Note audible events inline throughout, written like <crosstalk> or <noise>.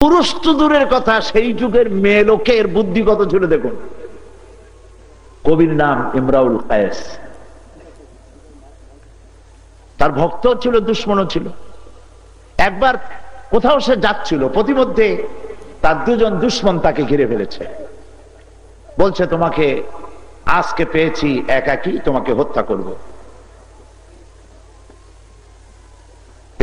পুরুষ তো দূরের কথা, সেই যুগের মেয়ে লোকের বুদ্ধি কত ছিল দেখুন। কবির নাম ইমরাউল কায়েস। তার ভক্ত ছিল, দুশ্মনও ছিল। একবার কোথাও সে যাচ্ছিল, প্রতিমধ্যে তার দুজন দুশ্মন তাকে ঘিরে ফেলেছে। বলছে, তোমাকে আজকে পেয়েছি একাকি, তোমাকে হত্যা করব।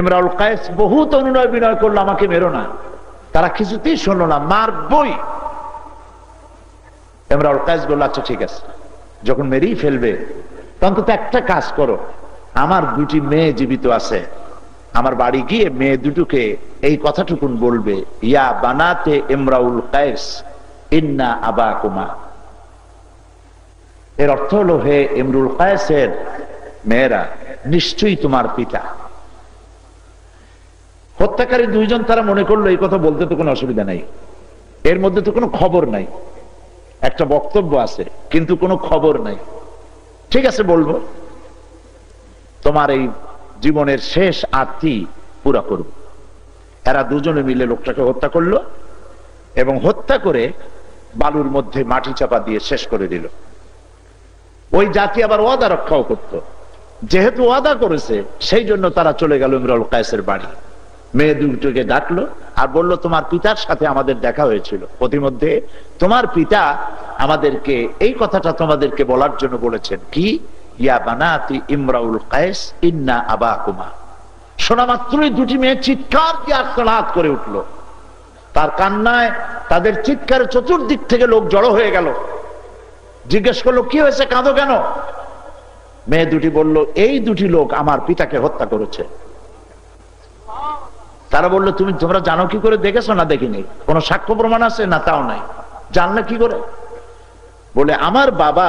ইমরাউল কায়েস বহুত অনুনয় বিনয় করল, আমাকে মেরো না। তারা কিছুতেই শুনলো না, মার মারবই ইমরাউল কায়েস বলল আচ্ছা ঠিক আছে, যখন মেরেই ফেলবে, অন্তত একটা কাজ করো, আমার দুটি মেয়ে জীবিত আছে, আমার বাড়ি গিয়ে মেয়ে দুটোকে এই কথাটুকুন বলবে, ইয়া বানাতে এমরাউল কায়েস, ইন্না আবা কুমা এর অর্থ হলো, হে ইমরুল কায়েসের মেয়েরা, নিশ্চয়ই তোমার পিতা। হত্যাকারী দুইজন তারা মনে করল, এই কথা বলতে তো কোনো অসুবিধা নাই। এর মধ্যে তো কোনো খবর নাই। একটা বক্তব্য আছে, কিন্তু কোনো খবর নাই। ঠিক আছে, বলব। তোমার এই জীবনের শেষ আত্মি পুরা করব। এরা দুজনে মিলে লোকটাকে হত্যা করল এবং হত্যা করে বালুর মধ্যে মাটি চাপা দিয়ে শেষ করে দিল। ওই জাতি আবার ওয়াদা রক্ষাও করত। যেহেতু ওয়াদা করেছে, সেই জন্য তারা চলে গেল ইমরুল কায়েসের বাড়ি। মেয়ে দুটোকে ডাকলো আর বলল, তোমার পিতার সাথে আমাদের দেখা হয়েছিল। প্রতিমধ্যে তোমার পিতা আমাদেরকে এই কথাটা তোমাদেরকে বলার জন্য বলেছেন, কি? ইয়া বানাতি ইমরাউল কায়েস, ইন্না আবা কুমা শোনা মাত্রই দুটি মেয়ে চিৎকার দিয়ে আত্মনাদ করে উঠল। তার কান্নায় তাদের চিৎকারে চতুর্দিক থেকে লোক জড়ো হয়ে গেল। জিজ্ঞেস করল, কি হয়েছে? কাঁদো কেন? মেয়ে দুটি বলল, এই দুটি লোক আমার পিতাকে হত্যা করেছে। তারা বলল, তুমি তোমরা জানো কি করে দেখেছ না দেখিনি? কোন সাক্ষ্য প্রমাণ আছে না তাও নাই? জানলে কি করে? বলে, আমার বাবা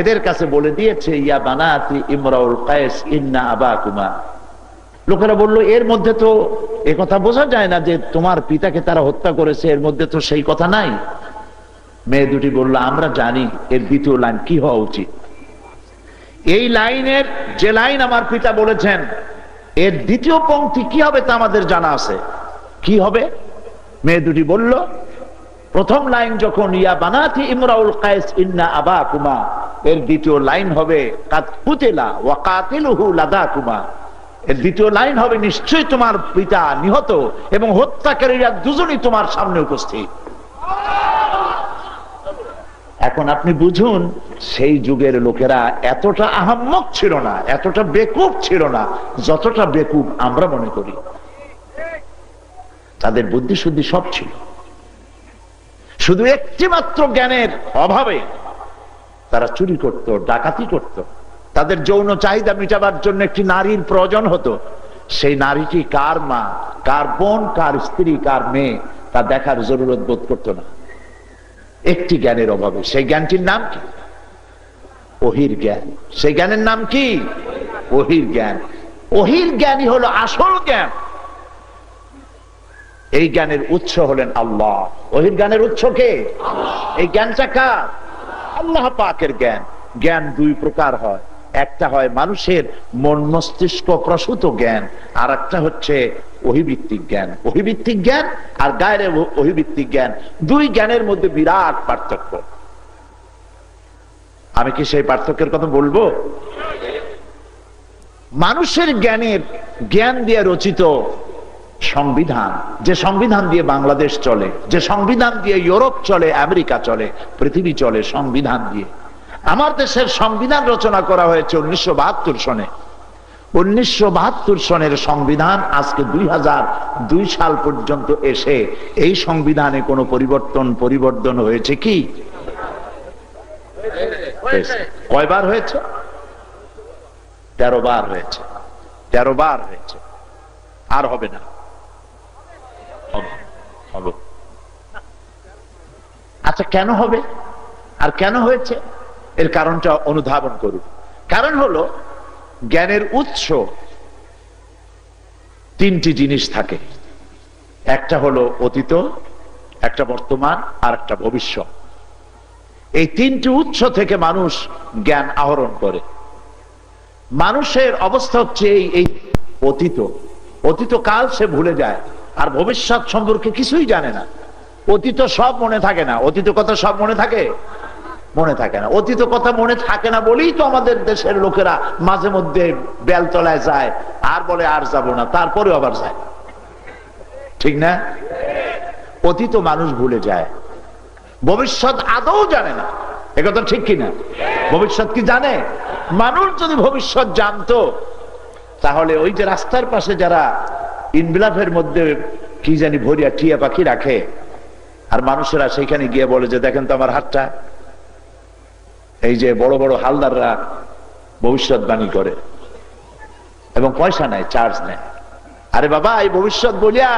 এদের কাছে বলে দিয়েছে, ইয়া বানাতি ইমরাউল কায়েস, ইন্না আবা কুমা লোকেরা বলল, এর মধ্যে তো এ কথা বোঝা যায় না যে তোমার পিতাকে তারা হত্যা করেছে, এর মধ্যে তো সেই কথা নাই। মেয়ে দুটি বলল, আমরা জানি, এর দ্বিতীয় লাইন কি হওয়া উচিত? এই লাইনের যে লাইন আমার পিতা বলেছেন এর দ্বিতীয় পংক্তি কি হবে তা আমাদের জানা আছে। কি হবে? মেয়ে দুটি বলল, প্রথম লাইন যখন, ইয়া বানাতি ইমরাউল কায়েস ইন্না আবা কুমা এর দ্বিতীয় লাইন হবে কাত কুতেলা ওয়া কাতিলুহু লাদা কুমা এর দ্বিতীয় লাইন হবে, নিশ্চয়ই তোমার পিতা নিহত এবং হত্যাকারীরা দুজনই তোমার সামনে উপস্থিত এখন আপনি বুঝুন, সেই যুগের লোকেরা এতটা আহাম্মক ছিল না, এতটা বেকুব ছিল না, যতটা বেকুব আমরা মনে করি। তাদের বুদ্ধি শুদ্ধি সব ছিল। শুধু একটি মাত্র জ্ঞানের অভাবে তারা চুরি করত, ডাকাতি করত। তাদের যৌন চাহিদা মিটাবার জন্য একটি নারীর প্রয়োজন হতো। সেই নারীটি কার মা, কার বোন, কার স্ত্রী, কার মেয়ে, তা দেখার জরুরত বোধ করতো না। একটি জ্ঞানের অভাবে। সেই জ্ঞানটির নাম কি? ওহির জ্ঞান। সেই জ্ঞানের নাম কি? ওহির জ্ঞান। ওহির জ্ঞানই হলো আসল জ্ঞান। এই জ্ঞানের উৎস হলেন আল্লাহ। অহির জ্ঞানের উৎস কে? এই জ্ঞানটা কার? আল্লাহ পাকের জ্ঞান। জ্ঞান দুই প্রকার হয়। একটা হয় মানুষের মন মস্তিষ্ক প্রসূত জ্ঞান আর একটা হচ্ছে অহিভিত্তিক জ্ঞান। অহিভিত্তিক জ্ঞান আর গায়ের অহিভিত্তিক জ্ঞান, দুই জ্ঞানের মধ্যে বিরাট পার্থক্য। আমি কি সেই পার্থক্যের কথা বলব? মানুষের জ্ঞানের জ্ঞান দিয়ে রচিত সংবিধান, যে সংবিধান দিয়ে বাংলাদেশ চলে, যে সংবিধান দিয়ে ইউরোপ চলে, আমেরিকা চলে, পৃথিবী চলে, সংবিধান দিয়ে আমার দেশের সংবিধান রচনা করা হয়েছে উনিশশো বাহাত্তর সনে। উনিশশো বাহাত্তর সনের সংবিধান আজকে দুই দুই সাল পর্যন্ত এসে, এই সংবিধানে কোনো পরিবর্তন পরিবর্তন হয়েছে কি? কয়বার হয়েছে? তেরো বার হয়েছে। তেরো বার হয়েছে। আর হবে না। আচ্ছা কেন হবে? আর কেন হয়েছে? এর কারণটা অনুধাবন করুন। কারণ হলো, জ্ঞানের উৎস তিনটি জিনিস থাকে। একটা হলো অতীত, একটা বর্তমান আর একটা ভবিষ্যৎ। এই তিনটি উৎস থেকে মানুষ জ্ঞান আহরণ করে। মানুষের অবস্থা হচ্ছে এই এই অতীত। অতীত কাল সে ভুলে যায়, আর ভবিষ্যৎ সম্পর্কে কিছুই জানে না। অতীত সব মনে থাকে না। অতীত কথা সব মনে থাকে? মনে থাকে না। অতীত কথা মনে থাকে না বলেই তো আমাদের দেশের লোকেরা মাঝে মধ্যে বেলতলায় যায়, আর বলে আর যাব না তারপরে আবার যায়। ঠিক না? অতীত মানুষ ভুলে যায়। ভবিষ্যৎ আদৌ জানে না। একথা ঠিক কিনা ভবিষ্যৎ কি জানে? মানুষ যদি ভবিষ্যৎ জানতো, তাহলে ওই যে রাস্তার পাশে যারা ইনবিলাফের মধ্যে কি জানি ভরিয়া টিয়া পাখি রাখে, আর মানুষেরা সেখানে গিয়ে বলে যে, দেখেন তো আমার হাতটা। এই যে বড় বড় হালদাররা ভবিষ্যৎবাণী করে। এবং পয়সা নেয় চার্জ নেয়। আরে বাবা, এই ভবিষ্যৎ বলিয়া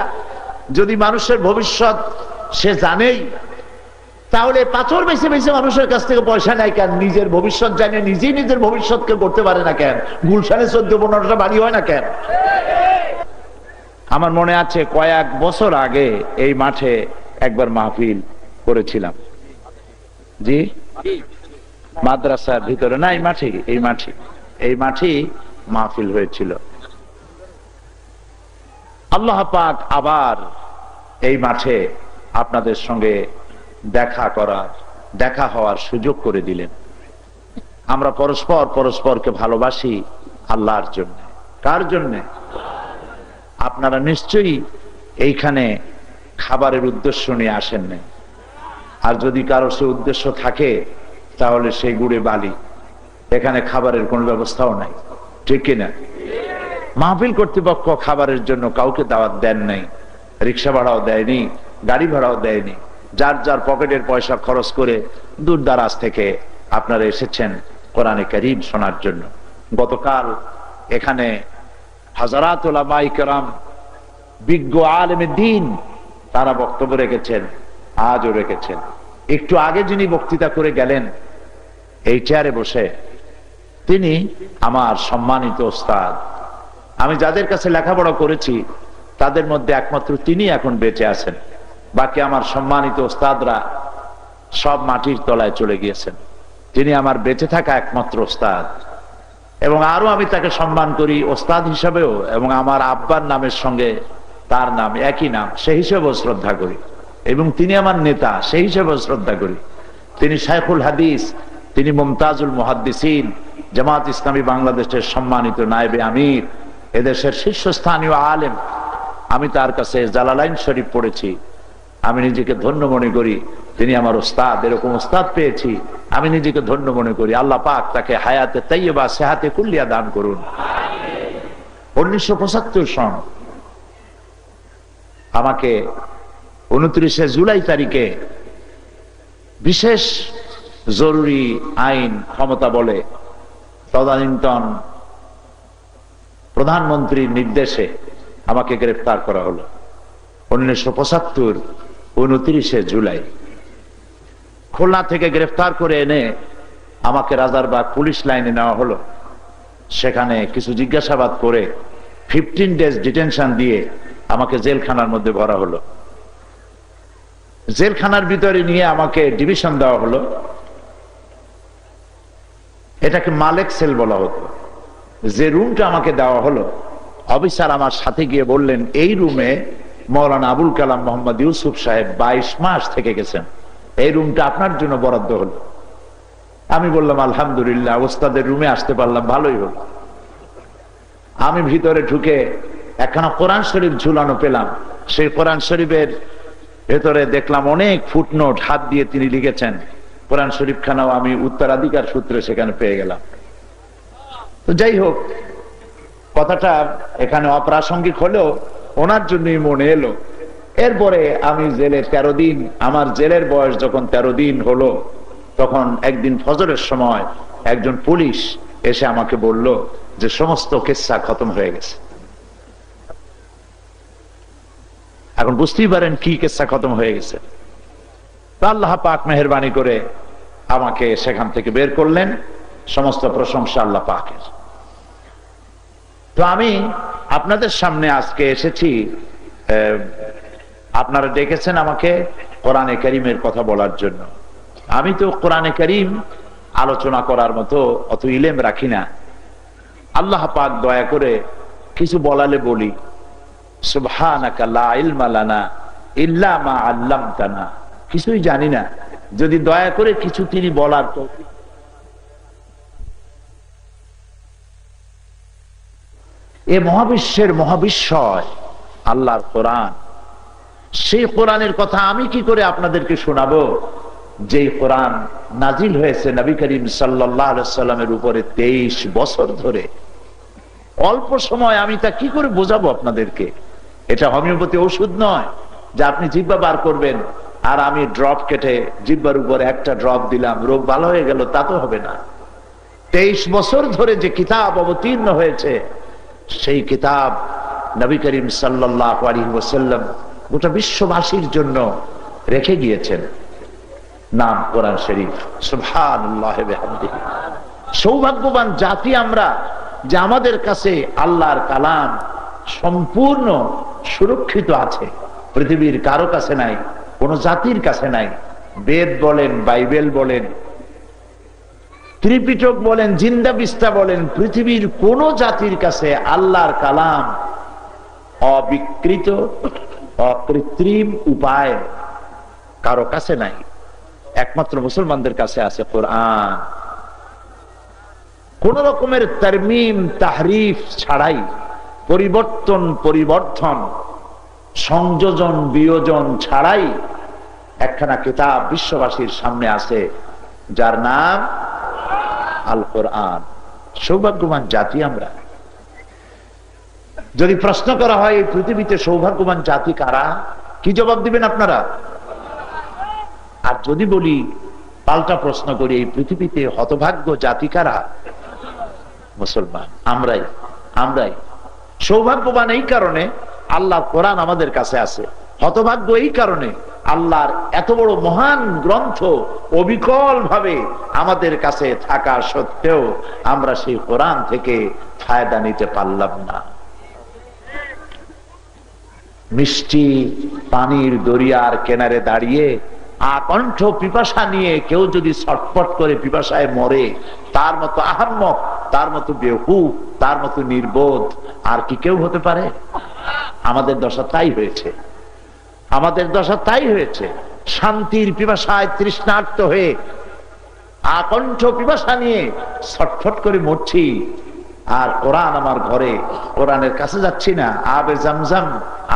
যদি মানুষের ভবিষ্যৎ সে জানেই, তাহলে পাথর বেছে বেছে মানুষের কাছ থেকে পয়সা নেয় কেন? নিজের ভবিষ্যৎ জানে, নিজেই নিজের ভবিষ্যৎকে করতে পারে না কেন? গুলশানে চোদ্দ পনেরোটা বাড়ি হয় না কেন? আমার মনে আছে, কয়েক বছর আগে এই মাঠে একবার মাহফিল করেছিলাম। জি? মাদ্রাসার ভিতরে না, এই মাঠে এই মাঠে, এই মাঠেই মাহফিল হয়েছিল। আল্লাহ পাক আবার এই মাঠে আপনাদের সঙ্গে দেখা করার, দেখা হওয়ার সুযোগ করে দিলেন। আমরা পরস্পর পরস্পরকে ভালোবাসি আল্লাহর জন্য। কার জন্য? আপনারা নিশ্চয়ই এইখানে খাবারের উদ্দেশ্য নিয়ে আসেন নাই। আর যদি কারও সে উদ্দেশ্য থাকে তাহলে সেই গুড়ে বালি। এখানে খাবারের কোনো ব্যবস্থাও নাই। ঠিক কিনা মাহফিল কর্তৃপক্ষ খাবারের জন্য কাউকে দাওয়াত দেন নাই। রিক্সা ভাড়াও দেয়নি, গাড়ি ভাড়াও দেয়নি। যার যার পকেটের পয়সা খরচ করে দূর দারাজ থেকে আপনারা এসেছেন কোরআনে করিম শোনার জন্য। গতকাল এখানে হাজারাত ওলামাই কেরাম, বিজ্ঞ আলেমে দিন তারা বক্তব্য রেখেছেন, আজও রেখেছেন। একটু আগে যিনি বক্তৃতা করে গেলেন এই চেয়ারে বসে। তিনি আমার সম্মানিত ওস্তাদ। আমি যাদের কাছে লেখাপড়া করেছি, তাদের মধ্যে একমাত্র তিনি এখন বেঁচে আছেন। বাকি আমার সম্মানিত ওস্তাদরা সব মাটির তলায় চলে গিয়েছেন। তিনি আমার বেঁচে থাকা একমাত্র ওস্তাদ। এবং আরও আমি তাকে সম্মান করি ওস্তাদ হিসাবেও, এবং আমার আব্বার নামের সঙ্গে তার নাম, একই নাম সেই হিসেবেও শ্রদ্ধা করি। এবং তিনি আমার নেতা সেই হিসেবেও শ্রদ্ধা করি। তিনি শাইখুল হাদিস তিনি মুমতাজুল মুহাদ্দিসিন, জামাত ইসলামী বাংলাদেশের সম্মানিত নায়েবে আমির, এদেশের শীর্ষস্থানীয় আলেম। আমি তার কাছে জালালাইন শরীফ পড়েছি। আমি নিজেকে ধন্য মনে করি, তিনি আমার ওস্তাদ, এরকম ওস্তাদ পেয়েছি। আমি নিজেকে ধন্য মনে করি, আল্লাহ পাক তাকে হায়াতে তাইয়ে বা সেহাতে কুল্লিয়া দান করুন। উনিশশো পঁচাত্তর সন আমাকে উনত্রিশে জুলাই তারিখে বিশেষ জরুরি আইন ক্ষমতা বলে তদানীন্তন প্রধানমন্ত্রীর নির্দেশে আমাকে গ্রেফতার করা হলো। উনিশশো পঁচাত্তর, উনত্রিশে জুলাই। খুলনা থেকে গ্রেফতার করে এনে আমাকে রাজারবাগ পুলিশ লাইনে নেওয়া হলো। সেখানে কিছু জিজ্ঞাসাবাদ করে ফিফটিন ডেজ ডিটেনশন দিয়ে আমাকে জেলখানার মধ্যে ভরা হলো। জেলখানার ভিতরে নিয়ে আমাকে ডিভিশন দেওয়া হলো। এটাকে মালেক সেল বলা হতো। যে রুমটা আমাকে দেওয়া হলো, অফিসার আমার সাথে গিয়ে বললেন, এই রুমে মৌলানা আবুল কালাম মোহাম্মদ ইউসুফ সাহেব বাইশ মাস থেকে গেছেন। এই রুমটা আপনার জন্য বরাদ্দ হলো। আমি বললাম, আলহামদুলিল্লাহ, ওস্তাদের রুমে আসতে পারলাম, ভালোই হলো। আমি ভিতরে ঢুকে একখানা কোরআন শরীফ ঝুলানো পেলাম। সেই কোরআন শরীফের ভেতরে দেখলাম অনেক ফুটনোট হাত দিয়ে তিনি লিখেছেন। কোরআন শরীফ খানাও আমি উত্তরাধিকার সূত্রে সেখানে পেয়ে গেলাম। তো যাই হোক, কথাটা এখানে অপ্রাসঙ্গিক হলেও ওনার জন্যই মনে এলো। এরপরে আমি জেলে তেরো দিন, আমার জেলের বয়স যখন তেরো দিন হলো, তখন একদিন ফজরের সময় একজন পুলিশ এসে আমাকে বলল যে সমস্ত কেসা খতম হয়ে গেছে। এখন বুঝতেই পারেন কি কেসা খতম হয়ে গেছে। আল্লাহ পাক মেহরবানি করে আমাকে সেখান থেকে বের করলেন, সমস্ত প্রশংসা আল্লাহ পাকের। তো আমি আপনাদের সামনে আজকে এসেছি আপনারা ডেকেছেন আমাকে কোরআনে করিমের কথা বলার জন্য। আমি তো কোরআনে করিম আলোচনা করার মতো অত ইলেম রাখি না। আল্লাহ পাক দয়া করে কিছু বলালে বলি, সুবহানাকা লা ইলমা ইল্লা মা আল্লামতানা। কিছুই জানি না। যদি দয়া করে কিছু তিনি বলার তো এ মহাবিশ্বের মহাবিশ্বয়, আল্লাহর কোরআন। সেই কোরআনের কথা আমি কি করে আপনাদেরকে শোনাবো? যে কোরআন নাজিল হয়েছে নবী করিম সাল্লামের উপরে তেইশ বছর ধরে। অল্প সময় আমি তা কি করে বোঝাবো আপনাদেরকে? এটা হোমিওপ্যাথি ওষুধ নয়, যে আপনি জিব্বা বার করবেন। আর আমি ড্রপ কেটে জিব্বার উপরে একটা ড্রপ দিলাম। রোগ ভালো হয়ে গেল, তা তো হবে না। তেইশ বছর ধরে যে কিতাব অবতীর্ণ হয়েছে, সেই কিতাব নবী করিম সাল্লাহ আলী ওসাল্লাম গোটা বিশ্ববাসীর জন্য রেখে গিয়েছেন। নাম কোরআন শরীফ। বিহামদিহি। সৌভাগ্যবান জাতি আমরা যে আমাদের কাছে আল্লাহর কালাম সম্পূর্ণ সুরক্ষিত আছে। পৃথিবীর কারও কাছে নাই কোন জাতির কাছে নাই। বেদ বলেন, বাইবেল বলেন, ত্রিপিটক বলেন, জিন্দা বিস্তা বলেন, পৃথিবীর কোন জাতির কাছে আল্লাহর কালাম অবিকৃত, অকৃত্রিম উপায় কারও কাছে নাই। একমাত্র মুসলমানদের কাছে আছে কোরআন। কোন রকমের তারমিম, তাহরিফ ছাড়াই পরিবর্তন পরিবর্তন সংযোজন, বিয়োজন ছাড়াই একখানা কিতাব বিশ্ববাসীর সামনে আছে, যার নাম আল কোরআন সৌভাগ্যবান জাতি আমরা। যদি প্রশ্ন করা হয়, এই পৃথিবীতে সৌভাগ্যবান জাতি কারা? কি জবাব দিবেন আপনারা? আর যদি বলি, পাল্টা প্রশ্ন করি, এই পৃথিবীতে হতভাগ্য জাতি কারা? মুসলমান। আমরাই আমরাই। সৌভাগ্যবান এই কারণে আল্লাহ কোরআন আমাদের কাছে আছে। হতভাগ্য এই কারণে আল্লাহর এত বড় মহান গ্রন্থ অবিকল ভাবে আমাদের কাছে থাকা সত্ত্বেও আমরা সেই কোরআন থেকে ফায়দা নিতে পারলাম না। মিষ্টি পানির দরিয়ার কেনারে দাঁড়িয়ে আকণ্ঠ পিপাসা নিয়ে কেউ যদি ছটফট করে পিপাসায় মরে, তার মতো আহাম্মক, তার মতো বেহু তার মতো নির্বোধ আর কি কেউ হতে পারে? আমাদের দশা তাই হয়েছে। আমাদের দশা তাই হয়েছে। শান্তির পিপাসায় তৃষ্ণার্ত হয়ে, আকণ্ঠ পিপাসা নিয়ে ছটফট করে মরছি। আর কোরআন আমার ঘরে, কোরআনের কাছে যাচ্ছি না। আবে জামজাম,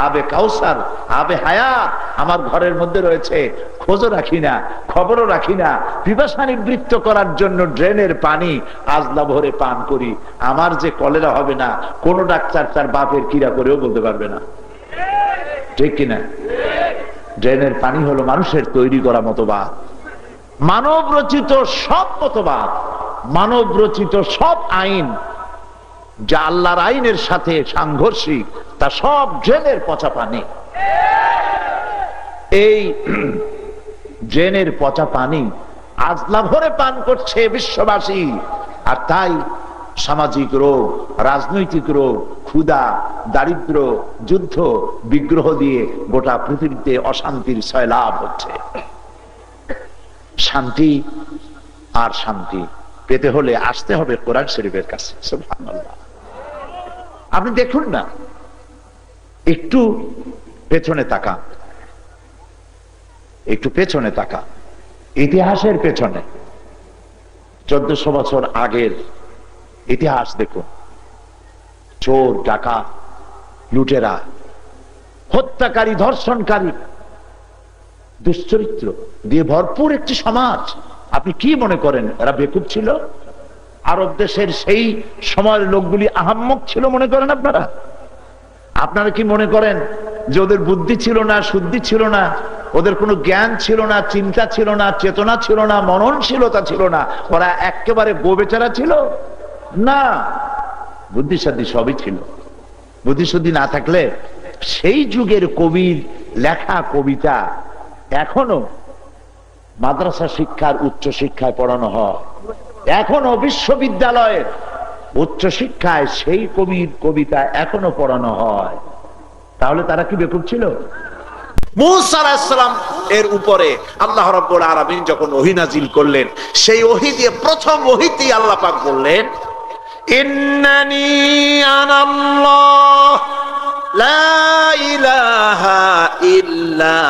আবে কাউসার, আবে হায়াত আমার ঘরের মধ্যে রয়েছে। খোঁজও রাখি না, খবরও রাখি না। পিপাসা নিবৃত্ত করার জন্য ড্রেনের পানি আজলা ভরে পান করি। আমার যে কলেরা হবে না, কোনো ডাক্তার তার বাপের কিরা করেও বলতে পারবে না। ঠিক কিনা? ড্রেনের পানি হলো মানুষের তৈরি করা মতবাদ। মানব রচিত সব মতবাদ, মানব রচিত সব আইন, যা আল্লাহর আইনের সাথে সাংঘর্ষিক, তা সব ড্রেনের পচা পানি। এই <clears throat> ড্রেনের পচা পানি আজলা ভরে পান করছে বিশ্ববাসী, আর তাই সামাজিক রোগ, রাজনৈতিক রোগ, ক্ষুধা, দারিদ্র, যুদ্ধ, বিগ্রহ দিয়ে গোটা পৃথিবীতে অশান্তির সয়লাভ হচ্ছে। শান্তি আর শান্তি পেতে হলে আসতে হবে কোরআন শরীফের কাছে আপনি দেখুন না, একটু পেছনে তাকা একটু পেছনে তাকা ইতিহাসের পেছনে। চোদ্দশো বছর আগের ইতিহাস দেখুন। চোর ডাকা লুটেরা, হত্যাকারী, ধর্ষণকারী, দুশ্চরিত্র দিয়ে ভরপুর একটি সমাজ। আপনি কি মনে করেন, এরা বেকুব ছিল? আরব দেশের সেই সময়ের লোকগুলি আহাম্মক ছিল মনে করেন আপনারা? আপনারা কি মনে করেন যে ওদের বুদ্ধি ছিল না, শুদ্ধি ছিল না? ওদের কোনো জ্ঞান ছিল না, চিন্তা ছিল না, চেতনা ছিল না, মননশীলতা ছিল না? ওরা একেবারে গোবেচারা ছিল? না বুদ্ধিসাদ্ধি সবই ছিল। বুদ্ধিশুদ্ধি না থাকলে সেই যুগের কবির লেখা কবিতা এখনও মাদ্রাসা শিক্ষার উচ্চ শিক্ষায় পড়ানো হয়। এখনও বিশ্ববিদ্যালয়ের উচ্চ শিক্ষায় সেই কবির কবিতা এখনও পড়ানো হয়। তাহলে তারা কি বেকুব ছিল? মুসালাম এর উপরে আল্লাহ রব্বুল আলামিন যখন ওহী নাজিল করলেন, সেই ওহী দিয়ে প্রথম ওহীতে আল্লাহ পাক বললেন আনাল্লাহ, লা ইলাহা ইল্লা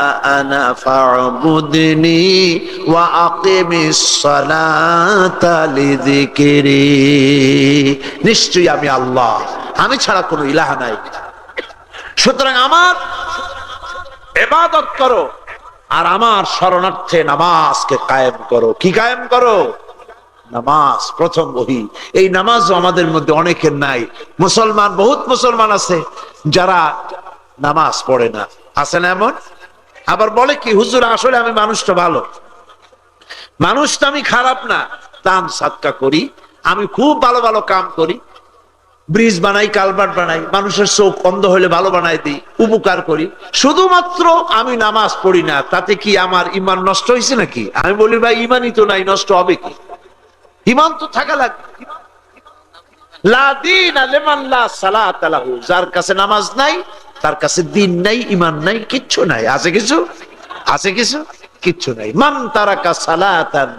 নিশ্চয়ই আমি আল্লাহ, আমি ছাড়া কোনো ইলাহা নাই। সুতরাং আমার এবাদত করো আর আমার শরণার্থে নামাজকে কায়েম করো। কি কায়েম করো? নামাজ, প্রথম বহি। এই নামাজও আমাদের মধ্যে অনেকের নাই। মুসলমান, বহুত মুসলমান আছে, যারা নামাজ পড়ে না। আছে না এমন? আবার বলে কি, হুজুর, আসলে আমি মানুষটা ভালো। মানুষটা আমি খারাপ না। দান সাতকা করি, আমি খুব ভালো ভালো কাম করি। ব্রিজ বানাই, কালভার্ট বানাই, মানুষের চোখ অন্ধ হলে ভালো বানাই দিই, উপকার করি। শুধুমাত্র আমি নামাজ পড়ি না, তাতে কি আমার ইমান নষ্ট হয়েছে নাকি? আমি বলি, ভাই, ইমানই তো নাই, নষ্ট হবে কি? ইমান তো থাকা লাগবে। যার কাছে নামাজ নাই, তার কাছে দিন নাই ইমান নাই, কিচ্ছু নাই। আছে কিছু? আছে কিছু? কিচ্ছু নাই। মান তারা সালাতান